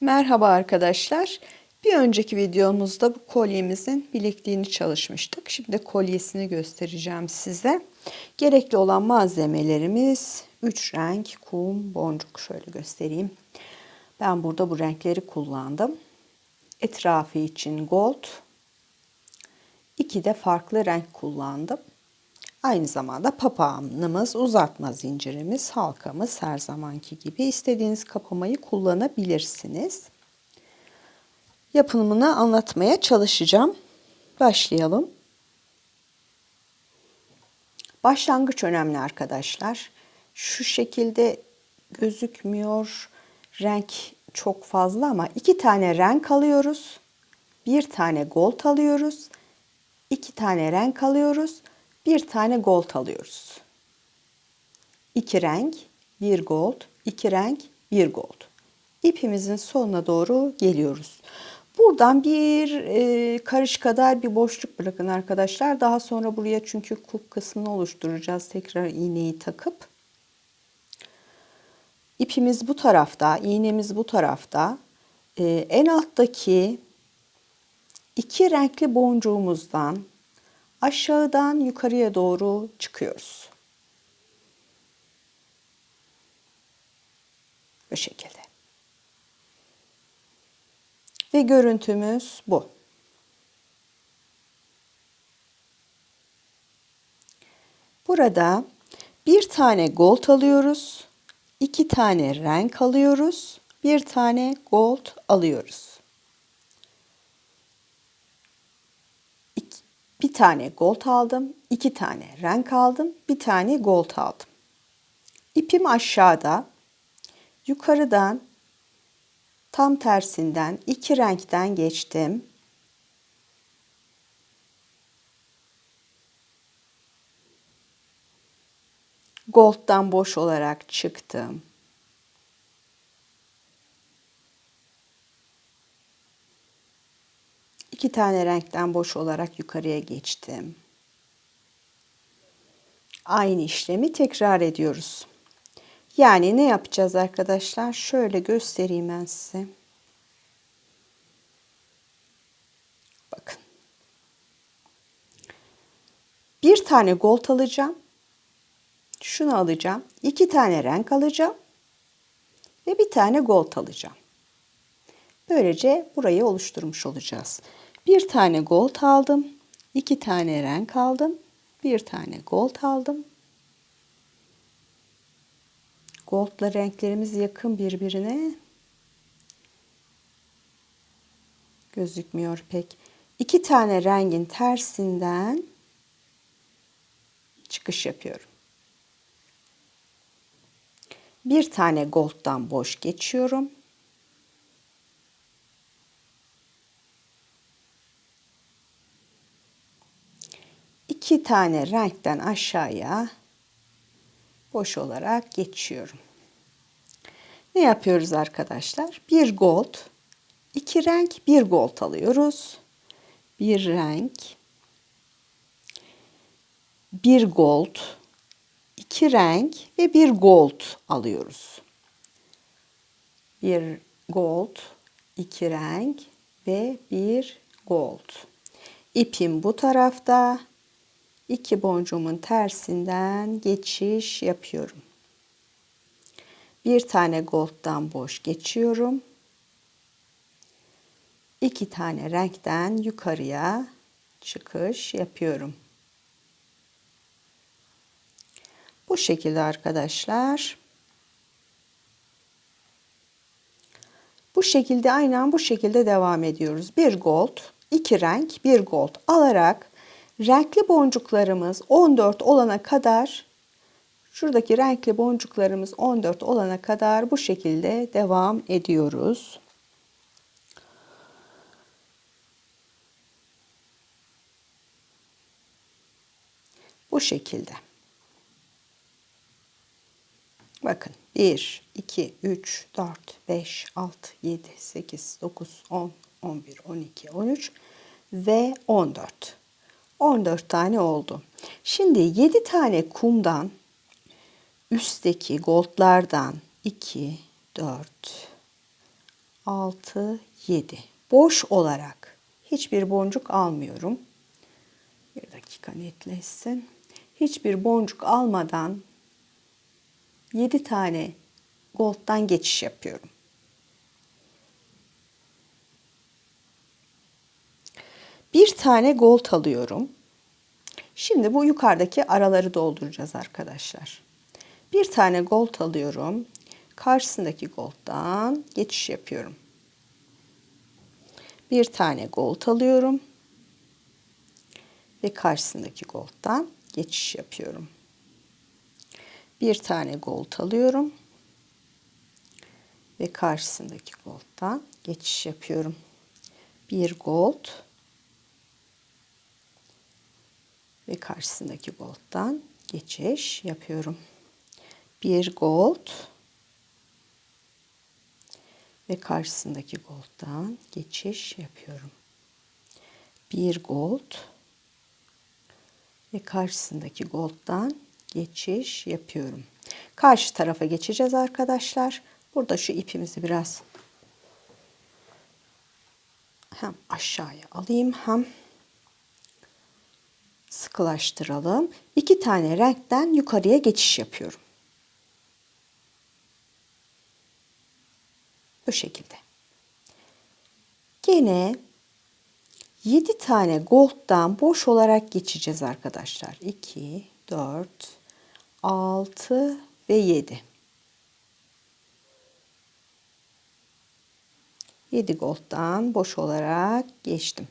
Merhaba arkadaşlar. Bir önceki videomuzda bu kolyemizin bilekliğini çalışmıştık. Şimdi kolyesini göstereceğim size. Gerekli olan malzemelerimiz 3 renk, kum, boncuk. Şöyle göstereyim. Ben burada bu renkleri kullandım. Etrafı için gold. İki de farklı renk kullandım. Aynı zamanda papağanımız, uzatma zincirimiz, halkamız her zamanki gibi istediğiniz kapamayı kullanabilirsiniz. Yapımını anlatmaya çalışacağım. Başlayalım. Başlangıç önemli arkadaşlar. Şu şekilde gözükmüyor. Renk çok fazla ama iki tane renk alıyoruz. Bir tane gold alıyoruz. iki tane renk alıyoruz bir tane gold alıyoruz. İki renk, bir gold, iki renk, bir gold. İpimizin sonuna doğru geliyoruz. Buradan bir e, karış kadar bir boşluk bırakın arkadaşlar. Daha sonra buraya çünkü kulp kısmını oluşturacağız. Tekrar iğneyi takıp. İpimiz bu tarafta, iğnemiz bu tarafta. E, en alttaki iki renkli boncuğumuzdan aşağıdan yukarıya doğru çıkıyoruz. Bu şekilde. Ve görüntümüz bu. Burada bir tane gold alıyoruz, iki tane renk alıyoruz, bir tane gold alıyoruz. Bir tane gold aldım, iki tane renk aldım, bir tane gold aldım. İpim aşağıda, yukarıdan tam tersinden iki renkten geçtim. Gold'dan boş olarak çıktım. İki tane renkten boş olarak yukarıya geçtim. Aynı işlemi tekrar ediyoruz. Yani ne yapacağız arkadaşlar? Şöyle göstereyim ben size. Bakın. Bir tane gold alacağım. Şunu alacağım. iki tane renk alacağım. Ve bir tane gold alacağım. Böylece burayı oluşturmuş olacağız. Bir tane gold aldım. iki tane renk aldım. Bir tane gold aldım. Goldla renklerimiz yakın birbirine. Gözükmüyor pek. İki tane rengin tersinden çıkış yapıyorum. Bir tane gold'dan boş geçiyorum. İki tane renkten aşağıya boş olarak geçiyorum. Ne yapıyoruz arkadaşlar? Bir gold, iki renk, bir gold alıyoruz. Bir renk, bir gold, iki renk ve bir gold alıyoruz. Bir gold, iki renk ve bir gold. İpim bu tarafta, iki boncuğumun tersinden geçiş yapıyorum. Bir tane gold'dan boş geçiyorum. İki tane renkten yukarıya çıkış yapıyorum. Bu şekilde arkadaşlar. Bu şekilde aynen bu şekilde devam ediyoruz. Bir gold, iki renk, bir gold alarak renkli boncuklarımız 14 olana kadar şuradaki renkli boncuklarımız 14 olana kadar bu şekilde devam ediyoruz. Bu şekilde. Bakın 1, 2, 3, 4, 5, 6, 7, 8, 9, 10, 11, 12, 13 ve 14. 14 tane oldu. Şimdi 7 tane kumdan üstteki goldlardan 2, 4, 6, 7. Boş olarak hiçbir boncuk almıyorum. Bir dakika netleşsin. Hiçbir boncuk almadan 7 tane gold'dan geçiş yapıyorum. Bir tane gold alıyorum. Şimdi bu yukarıdaki araları dolduracağız arkadaşlar. Bir tane gold alıyorum. Karşısındaki gold'dan geçiş yapıyorum. Bir tane gold alıyorum. Ve karşısındaki gold'dan geçiş yapıyorum. Bir tane gold alıyorum. Ve karşısındaki gold'dan geçiş yapıyorum. Bir gold ve karşısındaki gold'dan geçiş yapıyorum. Bir gold ve karşısındaki gold'dan geçiş yapıyorum. Bir gold ve karşısındaki gold'dan geçiş yapıyorum. Karşı tarafa geçeceğiz arkadaşlar. Burada şu ipimizi biraz hem aşağıya alayım hem sıkılaştıralım. İki tane renkten yukarıya geçiş yapıyorum. Bu şekilde. Gene 7 tane gold'dan boş olarak geçeceğiz arkadaşlar. 2, 4, 6 ve 7. 7 gold'dan boş olarak geçtim.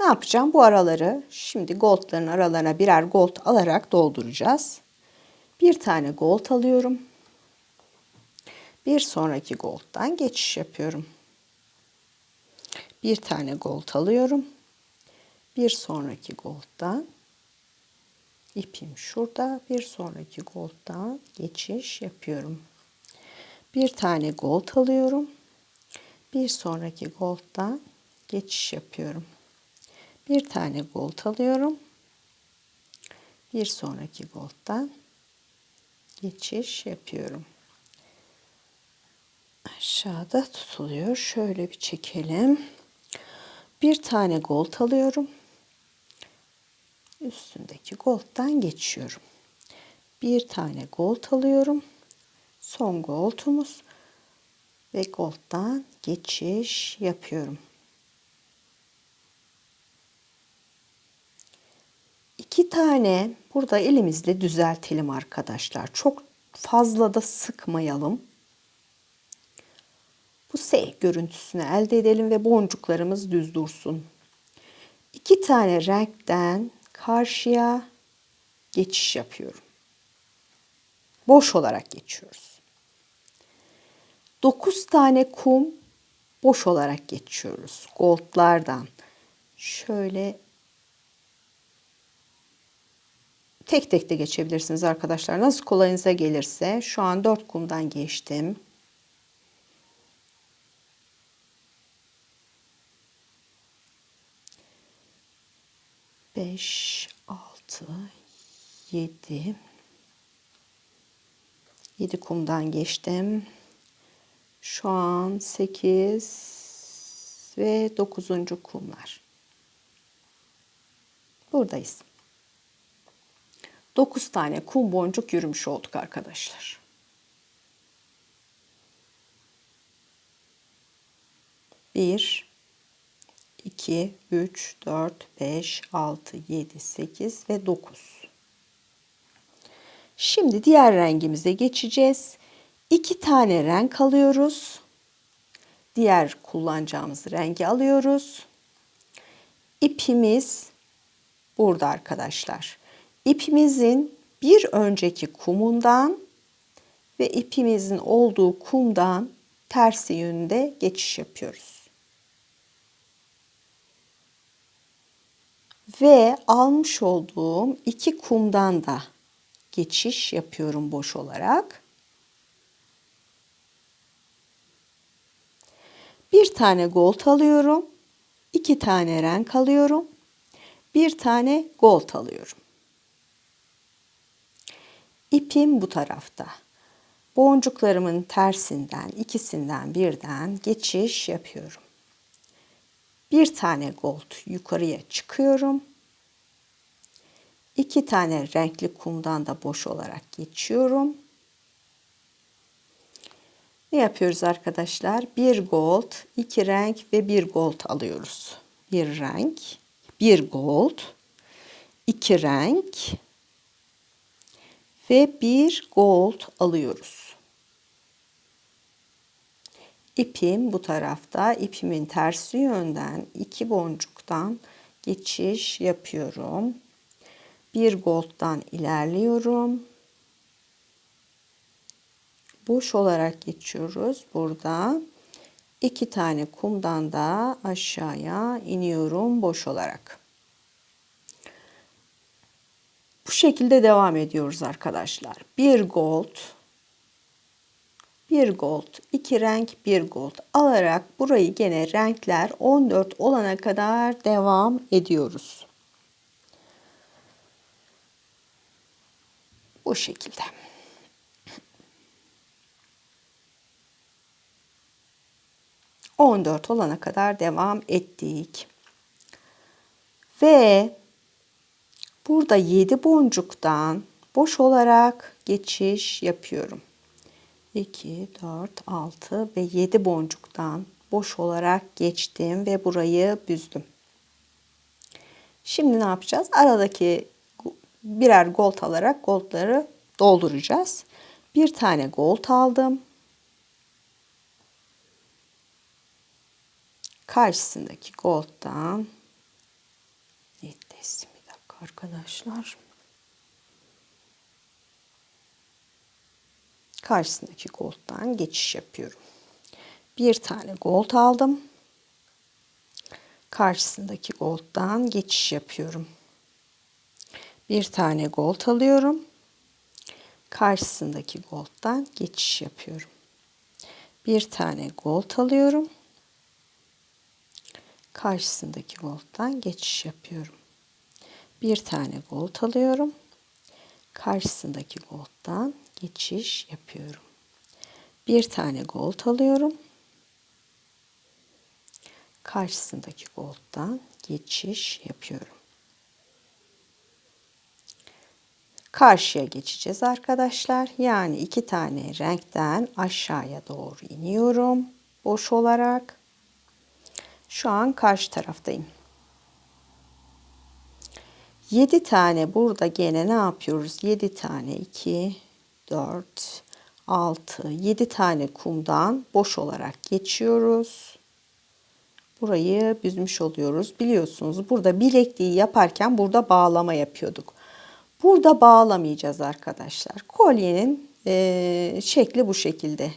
Ne yapacağım? Bu araları şimdi goldların aralarına birer gold alarak dolduracağız. Bir tane gold alıyorum. Bir sonraki gold'dan geçiş yapıyorum. Bir tane gold alıyorum. Bir sonraki gold'dan ipim şurada. Bir sonraki gold'dan geçiş yapıyorum. Bir tane gold alıyorum. Bir sonraki gold'dan geçiş yapıyorum. Bir tane gold alıyorum. Bir sonraki gold'dan geçiş yapıyorum. Aşağıda tutuluyor. Şöyle bir çekelim. Bir tane gold alıyorum. Üstündeki gold'dan geçiyorum. Bir tane gold alıyorum. Son gold'umuz ve gold'dan geçiş yapıyorum. İki tane burada elimizle düzeltelim arkadaşlar. Çok fazla da sıkmayalım. Bu S görüntüsünü elde edelim ve boncuklarımız düz dursun. İki tane renkten karşıya geçiş yapıyorum. Boş olarak geçiyoruz. Dokuz tane kum boş olarak geçiyoruz. Goldlardan. Şöyle Tek tek de geçebilirsiniz arkadaşlar. Nasıl kolayınıza gelirse. Şu an 4 kumdan geçtim. Beş, altı, yedi. Yedi kumdan geçtim. Şu an sekiz ve dokuzuncu kumlar. Buradayız. 9 tane kum boncuk yürümüş olduk arkadaşlar. Bir, iki, üç, dört, beş, altı, yedi, sekiz ve dokuz. Şimdi diğer rengimize geçeceğiz. İki tane renk alıyoruz. Diğer kullanacağımız rengi alıyoruz. İpimiz burada arkadaşlar ipimizin bir önceki kumundan ve ipimizin olduğu kumdan tersi yönde geçiş yapıyoruz. Ve almış olduğum iki kumdan da geçiş yapıyorum boş olarak. Bir tane gold alıyorum. iki tane renk alıyorum. Bir tane gold alıyorum. İpim bu tarafta. Boncuklarımın tersinden ikisinden birden geçiş yapıyorum. Bir tane gold yukarıya çıkıyorum. İki tane renkli kumdan da boş olarak geçiyorum. Ne yapıyoruz arkadaşlar? Bir gold, iki renk ve bir gold alıyoruz. Bir renk, bir gold, iki renk ve bir gold alıyoruz. İpim bu tarafta. İpimin tersi yönden iki boncuktan geçiş yapıyorum. Bir gold'dan ilerliyorum. Boş olarak geçiyoruz burada. iki tane kumdan da aşağıya iniyorum boş olarak. Bu şekilde devam ediyoruz arkadaşlar. Bir gold, bir gold, iki renk, bir gold alarak burayı gene renkler 14 olana kadar devam ediyoruz. Bu şekilde. On dört olana kadar devam ettik. Ve burada yedi boncuktan boş olarak geçiş yapıyorum. 2, 4, 6 ve 7 boncuktan boş olarak geçtim ve burayı büzdüm. Şimdi ne yapacağız? Aradaki birer gold alarak goldları dolduracağız. Bir tane gold aldım. Karşısındaki gold'dan dakika arkadaşlar. Karşısındaki gold'dan geçiş yapıyorum. Bir tane gold aldım. Karşısındaki gold'dan geçiş yapıyorum. Bir tane gold alıyorum. Karşısındaki gold'dan geçiş yapıyorum. Bir tane gold alıyorum. Karşısındaki gold'dan geçiş yapıyorum. Bir tane gold alıyorum. Karşısındaki gold'dan geçiş yapıyorum. Bir tane gold alıyorum. Karşısındaki gold'dan geçiş yapıyorum. karşıya geçeceğiz arkadaşlar. Yani iki tane renkten aşağıya doğru iniyorum. Boş olarak. Şu an karşı taraftayım. 7 tane burada gene ne yapıyoruz? 7 tane 2 4 6 7 tane kumdan boş olarak geçiyoruz. Burayı büzmüş oluyoruz. Biliyorsunuz burada bilekliği yaparken burada bağlama yapıyorduk. Burada bağlamayacağız arkadaşlar. Kolyenin e, şekli bu şekilde.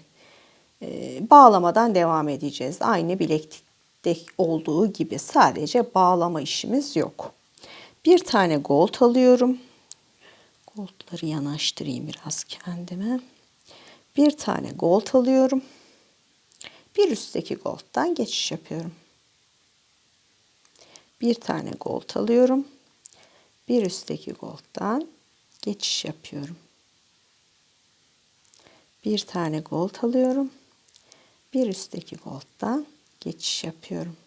E, bağlamadan devam edeceğiz. Aynı bileklikte olduğu gibi sadece bağlama işimiz yok. Bir tane gold alıyorum. Goldları yanaştırayım biraz kendime. Bir tane gold alıyorum. Bir üstteki gold'dan geçiş yapıyorum. Bir tane gold alıyorum bir üstteki gold'dan geçiş yapıyorum. Bir tane gold alıyorum. Bir üstteki gold'dan geçiş yapıyorum.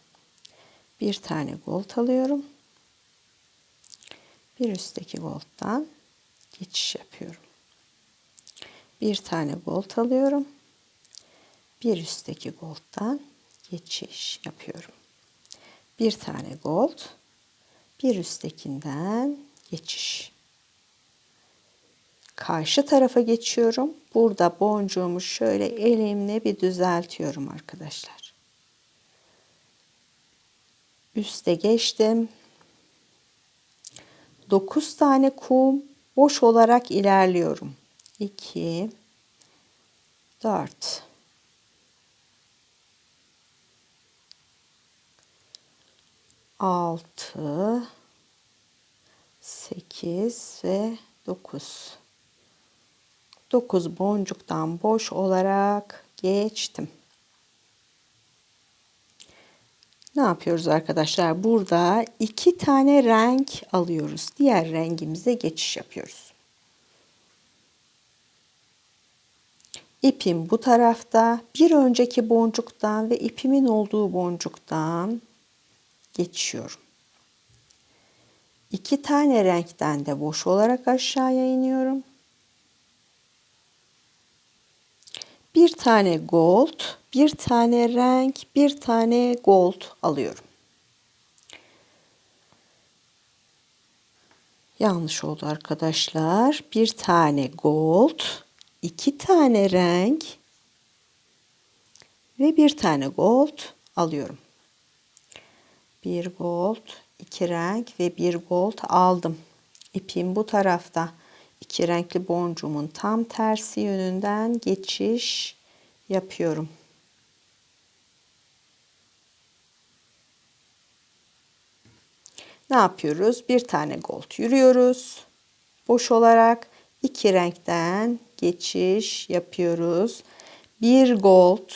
Bir tane gold alıyorum. Bir üstteki gold'dan geçiş yapıyorum. Bir tane gold alıyorum. Bir üstteki gold'dan geçiş yapıyorum. Bir tane gold, bir üsttekinden geçiş. Karşı tarafa geçiyorum. Burada boncuğumu şöyle elimle bir düzeltiyorum arkadaşlar. Üste geçtim. 9 tane kum boş olarak ilerliyorum. 2 4 6 8 ve 9 9 boncuktan boş olarak geçtim. Ne yapıyoruz arkadaşlar? Burada iki tane renk alıyoruz. Diğer rengimize geçiş yapıyoruz. İpim bu tarafta. Bir önceki boncuktan ve ipimin olduğu boncuktan geçiyorum. İki tane renkten de boş olarak aşağıya iniyorum. Bir tane gold, bir tane renk, bir tane gold alıyorum. Yanlış oldu arkadaşlar. Bir tane gold, iki tane renk ve bir tane gold alıyorum. Bir gold, iki renk ve bir gold aldım. İpim bu tarafta. İki renkli boncuğumun tam tersi yönünden geçiş yapıyorum. Ne yapıyoruz? Bir tane gold yürüyoruz. Boş olarak iki renkten geçiş yapıyoruz. Bir gold,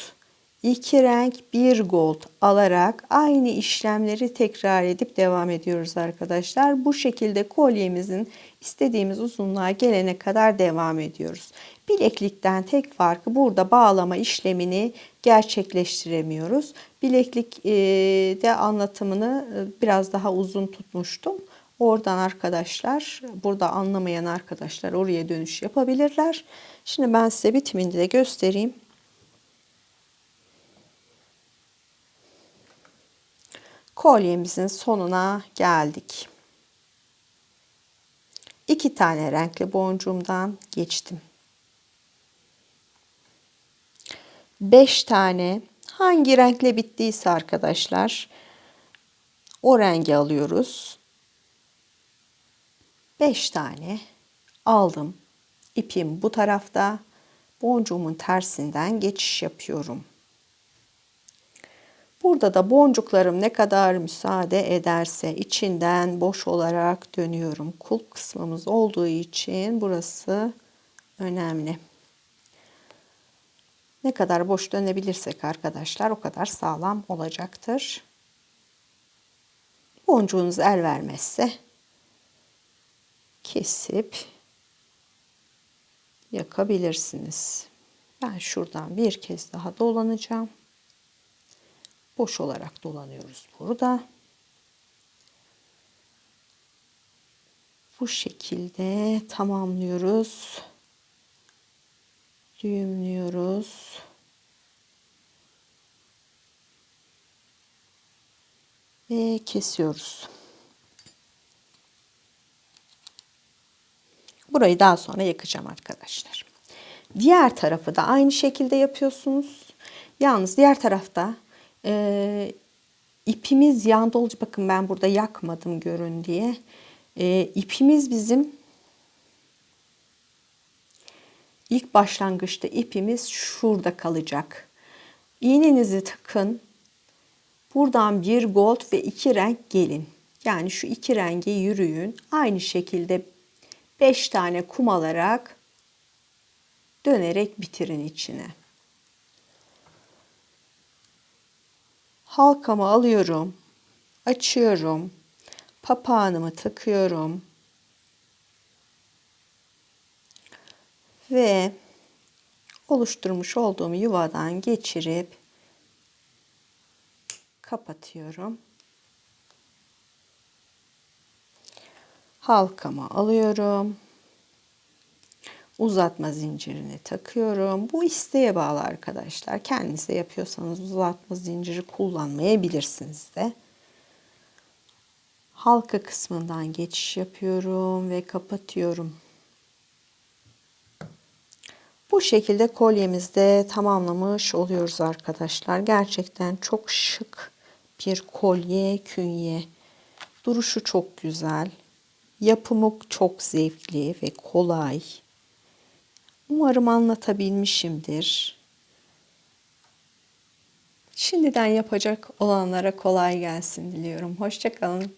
iki renk, bir gold alarak aynı işlemleri tekrar edip devam ediyoruz arkadaşlar. Bu şekilde kolyemizin istediğimiz uzunluğa gelene kadar devam ediyoruz. Bileklikten tek farkı burada bağlama işlemini gerçekleştiremiyoruz. Bileklik e, de anlatımını e, biraz daha uzun tutmuştum. Oradan arkadaşlar, burada anlamayan arkadaşlar oraya dönüş yapabilirler. Şimdi ben size bitimini de göstereyim. Kolyemizin sonuna geldik. İki tane renkli boncuğumdan geçtim. 5 tane hangi renkle bittiyse arkadaşlar o rengi alıyoruz. 5 tane aldım. İpim bu tarafta. Boncuğumun tersinden geçiş yapıyorum. Burada da boncuklarım ne kadar müsaade ederse içinden boş olarak dönüyorum. Kulp kısmımız olduğu için burası önemli. Ne kadar boş dönebilirsek arkadaşlar o kadar sağlam olacaktır. Boncuğunuz el vermezse kesip yakabilirsiniz. Ben şuradan bir kez daha dolanacağım. Boş olarak dolanıyoruz burada. Bu şekilde tamamlıyoruz düğümlüyoruz. Ve kesiyoruz. Burayı daha sonra yakacağım arkadaşlar. Diğer tarafı da aynı şekilde yapıyorsunuz. Yalnız diğer tarafta e, ipimiz yanda olacak. Bakın ben burada yakmadım görün diye. E, ipimiz bizim İlk başlangıçta ipimiz şurada kalacak. İğnenizi takın. Buradan bir gold ve iki renk gelin. Yani şu iki rengi yürüyün. Aynı şekilde beş tane kum alarak dönerek bitirin içine. Halkamı alıyorum. Açıyorum. Papağanımı takıyorum. ve oluşturmuş olduğum yuvadan geçirip kapatıyorum. Halkamı alıyorum. Uzatma zincirini takıyorum. Bu isteğe bağlı arkadaşlar. Kendinize yapıyorsanız uzatma zinciri kullanmayabilirsiniz de. Halka kısmından geçiş yapıyorum ve kapatıyorum. Bu şekilde kolyemizde tamamlamış oluyoruz arkadaşlar. Gerçekten çok şık bir kolye künye. Duruşu çok güzel. Yapımı çok zevkli ve kolay. Umarım anlatabilmişimdir. Şimdiden yapacak olanlara kolay gelsin diliyorum. Hoşçakalın.